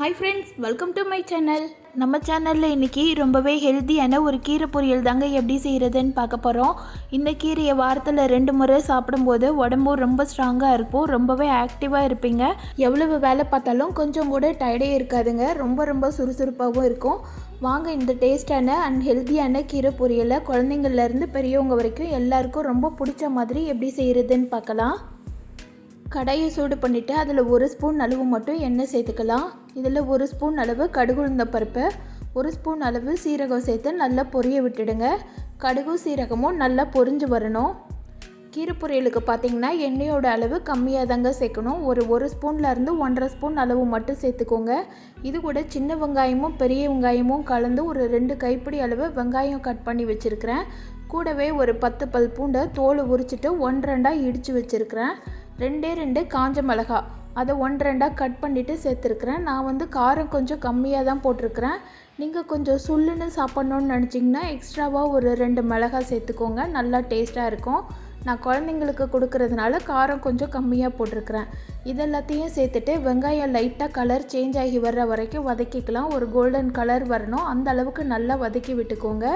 Hi friends welcome to my channel நம்ம சேனலில் இன்றைக்கி ரொம்பவே ஹெல்த்தியான ஒரு கீரை பொரியல் தாங்க எப்படி செய்கிறதுன்னு பார்க்க போகிறோம் இந்த கீரையை வாரத்தில் ரெண்டு முறை சாப்பிடும்போது உடம்பும் ரொம்ப ஸ்ட்ராங்காக இருக்கும். ரொம்பவே ஆக்டிவாக இருப்பீங்க. எவ்வளவு வேலை பார்த்தாலும் கொஞ்சம் கூட டயர்டே இருக்காதுங்க. ரொம்ப ரொம்ப சுறுசுறுப்பாகவும் இருக்கும். வாங்க இந்த டேஸ்டான அண்ட் ஹெல்த்தியான கீரை பொரியலை குழந்தைங்கள்லேருந்து பெரியவங்க வரைக்கும் எல்லாருக்கும் ரொம்ப பிடிச்ச மாதிரி எப்படி செய்கிறதுன்னு பார்க்கலாம். கடையை சூடு பண்ணிவிட்டு அதில் ஒரு ஸ்பூன் அளவு மட்டும் எண்ணெய் சேர்த்துக்கலாம். இதில் ஒரு ஸ்பூன் அளவு கடுகுழுந்த பருப்பு ஒரு ஸ்பூன் அளவு சீரகம் சேர்த்து நல்லா பொரிய விட்டுடுங்க. கடுகு சீரகமும் நல்லா பொரிஞ்சு வரணும். கீரை பொரியலுக்கு பார்த்தீங்கன்னா எண்ணெயோட அளவு கம்மியாக தாங்க சேர்க்கணும். ஒரு ஒரு ஸ்பூன்லேருந்து ஒன்றரை ஸ்பூன் அளவு மட்டும் சேர்த்துக்கோங்க. இது கூட சின்ன வெங்காயமும் பெரிய வெங்காயமும் கலந்து ஒரு ரெண்டு கைப்பிடி அளவு வெங்காயம் கட் பண்ணி வச்சுருக்கிறேன். கூடவே ஒரு பத்து பல் பூண்டை தோலை உரிச்சிட்டு ஒன்று இடித்து வச்சுருக்கிறேன். ரெண்டே ரெண்டு காஞ்ச மிளகா. அதை ஒன்று ரெண்டாக கட் பண்ணிவிட்டு சேர்த்துருக்குறேன். நான் வந்து காரம் கொஞ்சம் கம்மியாக தான் போட்டிருக்கிறேன். நீங்கள் கொஞ்சம் சுல்லுன்னு சாப்பிட்ணுன்னு நினச்சிங்கன்னா எக்ஸ்ட்ராவாக ஒரு ரெண்டு மிளகா சேர்த்துக்கோங்க. நல்லா டேஸ்ட்டாக இருக்கும். நான் குழந்தைங்களுக்கு கொடுக்கறதுனால காரம் கொஞ்சம் கம்மியாக போட்டிருக்கிறேன். இதெல்லாத்தையும் சேர்த்துட்டு வெங்காயம் லைட்டாக கலர் சேஞ்ச் ஆகி வர்ற வரைக்கும் வதக்கிக்கலாம். ஒரு கோல்டன் கலர் வரணும். அந்த அளவுக்கு நல்லா வதக்கி விட்டுக்கோங்க.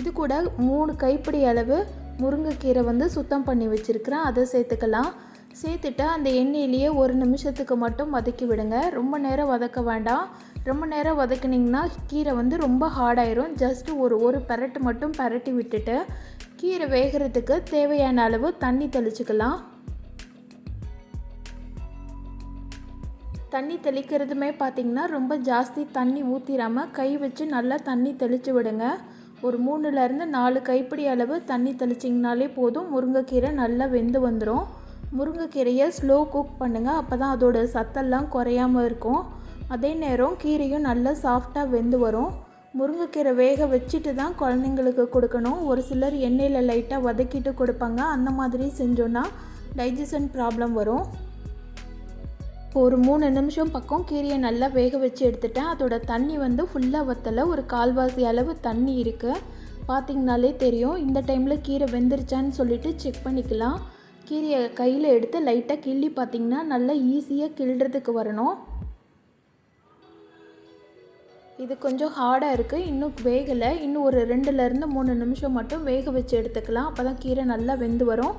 இது கூட மூணு கைப்பிடி அளவு முருங்கைக்கீரை வந்து சுத்தம் பண்ணி வச்சுருக்கிறேன். அதை சேர்த்துக்கலாம். சேர்த்துட்டு அந்த எண்ணெயிலேயே ஒரு நிமிஷத்துக்கு மட்டும் வதக்கி விடுங்க. ரொம்ப நேரம் வதக்க வேண்டாம். ரொம்ப நேரம் வதக்குனிங்கன்னா கீரை வந்து ரொம்ப ஹார்டாயிரும் ஜஸ்ட்டு ஒரு ஒரு பரட்டு மட்டும் பரட்டி விட்டுட்டு கீரை வேகிறதுக்கு தேவையான அளவு தண்ணி தெளிச்சுக்கலாம். தண்ணி தெளிக்கிறதுமே பார்த்திங்கன்னா ரொம்ப ஜாஸ்தி தண்ணி ஊற்றிடாமல் கை வச்சு நல்லா தண்ணி தெளித்து விடுங்க. ஒரு மூணுலேருந்து நாலு கைப்பிடி அளவு தண்ணி தெளிச்சிங்கனாலே போதும். முருங்கைக்கீரை நல்லா வெந்து வந்துடும் முருங்கைக்கீரையை ஸ்லோ குக் பண்ணுங்கள் அப்போ தான் அதோட சத்தெல்லாம் குறையாமல் இருக்கும். அதே நேரம் கீரையும் நல்லா சாஃப்டாக வெந்து வரும். முருங்கைக்கீரை வேக வச்சுட்டு தான் குழந்தைங்களுக்கு கொடுக்கணும். ஒரு சிலர் எண்ணெயில் லைட்டாக வதக்கிட்டு கொடுப்பாங்க. அந்த மாதிரி செஞ்சோன்னா டைஜஷன் ப்ராப்ளம் வரும். ஒரு மூணு நிமிஷம் பக்கம் கீரையை நல்லா வேக வச்சு எடுத்துட்டேன். அதோட தண்ணி வந்து ஃபுல்லாக வத்தலை. ஒரு கால்வாசி அளவு தண்ணி இருக்குது பார்த்திங்கனாலே தெரியும். இந்த டைமில் கீரை வெந்துருச்சான்னு சொல்லிவிட்டு செக் பண்ணிக்கலாம். கீரையை கையில் எடுத்து லைட்டாக கிள்ளி பார்த்திங்கன்னா நல்லா ஈஸியாக கிள்றதுக்கு வரணும். இது கொஞ்சம் ஹார்டாக இருக்குது இன்னும் வேகலை. இன்னும் ஒரு ரெண்டுலேருந்து மூணு நிமிஷம் மட்டும் வேக வச்சு எடுத்துக்கலாம். அப்போ தான் கீரை நல்லா வெந்து வரும்.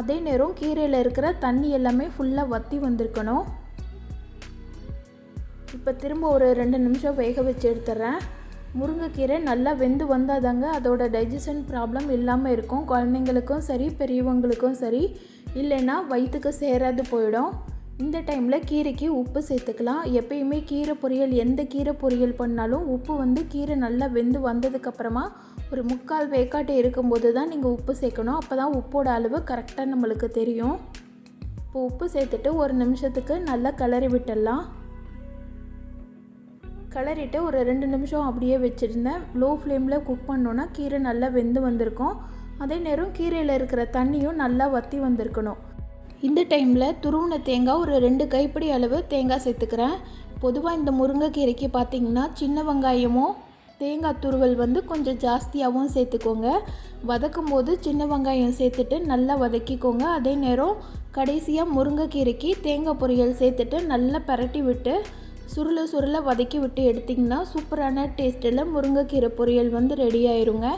அதே நேரம் கீரையில் இருக்கிற தண்ணி எல்லாமே ஃபுல்லாக வற்றி வந்திருக்கணும். இப்போ திரும்ப ஒரு ரெண்டு நிமிஷம் வேக வச்சு எடுத்துட்றேன் முருங்கைக்கீரை நல்லா வெந்து வந்தால் தாங்க அதோட டைஜஷன் ப்ராப்ளம் இல்லாமல் இருக்கும். குழந்தைங்களுக்கும் சரி பெரியவங்களுக்கும் சரி இல்லைன்னா வயிற்றுக்கு சேராது போயிடும். இந்த டைமில் கீரைக்கு உப்பு சேர்த்துக்கலாம். எப்பயுமே கீரை பொரியல் எந்த கீரை பொரியல் பண்ணாலும் உப்பு வந்து கீரை நல்லா வெந்து வந்ததுக்கப்புறமா ஒரு முக்கால் வேக்காட்டு இருக்கும்போது தான் நீங்கள் உப்பு சேர்க்கணும். அப்போ தான் உப்போட அளவு கரெக்டாக நம்மளுக்கு தெரியும். இப்போ உப்பு சேர்த்துட்டு ஒரு நிமிஷத்துக்கு நல்லா கிளறி விட்டுடலாம். கிளறிட்டு ஒரு ரெண்டு நிமிஷம் அப்படியே வச்சுருந்தேன். லோ ஃப்ளேமில் குக் பண்ணோன்னா கீரை நல்லா வெந்து வந்திருக்கும். அதே நேரம் கீரையில் இருக்கிற தண்ணியும் நல்லா வற்றி வந்திருக்கணும். இந்த டைமில் துருவின தேங்காய் ஒரு ரெண்டு கைப்பிடி அளவு தேங்காய் சேர்த்துக்கிறேன். பொதுவாக இந்த முருங்கைக்கீரைக்கு பார்த்திங்கன்னா சின்ன வெங்காயமும் தேங்காய் துருவல் வந்து கொஞ்சம் ஜாஸ்தியாகவும் சேர்த்துக்கோங்க. வதக்கும் போது சின்ன வெங்காயம் சேர்த்துட்டு நல்லா வதக்கிக்கோங்க. அதே நேரம் கடைசியாக முருங்கைக்கீரைக்கு தேங்காய் பொரியல் சேர்த்துட்டு நல்லா பரட்டி விட்டு சுருள சுருள வதக்கி விட்டு எடுத்திங்கன்னா சூப்பரான டேஸ்ட்டில் முருங்கைக்கீரை பொரியல் வந்து ரெடி ஆயிருங்க.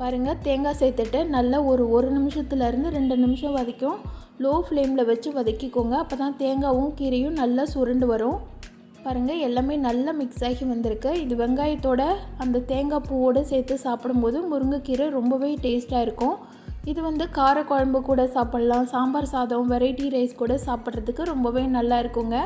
பாருங்கள் தேங்காய் சேர்த்துட்டு நல்லா ஒரு ஒரு நிமிஷத்துலேருந்து ரெண்டு நிமிஷம் வதக்கும் லோ ஃப்ளேமில் வச்சு வதக்கிக்கோங்க. அப்போ தான் தேங்காயும் கீரையும் நல்லா சுருண்டு வரும். பாருங்கள் எல்லாமே நல்லா மிக்ஸ் ஆகி வந்திருக்கு. இது வெங்காயத்தோட அந்த தேங்காய் பூவோடு சேர்த்து சாப்பிடும்போது முருங்கைக்கீரை ரொம்பவே டேஸ்ட்டாக இருக்கும். இது வந்து கார குழம்பு கூட சாப்பிட்லாம். சாம்பார் சாதம் வெரைட்டி ரைஸ் கூட சாப்பிட்றதுக்கு ரொம்பவே நல்லா இருக்குங்க.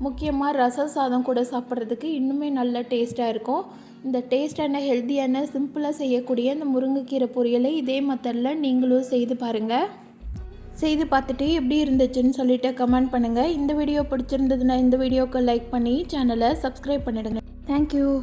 முக்கியமாக ரச சாதம் கூட சாப்பிட்றதுக்கு இன்னுமே நல்ல டேஸ்ட்டாக இருக்கும். இந்த டேஸ்டான ஹெல்த்தியான சிம்பிளாக செய்யக்கூடிய இந்த முருங்கைக்கீரை பொரியலை இதே மெத்தடில் நீங்களும் செய்து பாருங்கள் செய்து பார்த்துட்டு எப்படி இருந்துச்சுன்னு சொல்லிவிட்டு கமெண்ட் பண்ணுங்கள் இந்த வீடியோ பிடிச்சிருந்ததுன்னா இந்த வீடியோவுக்கு லைக் பண்ணி சேனலை சப்ஸ்கிரைப் பண்ணிவிடுங்க தேங்க்யூ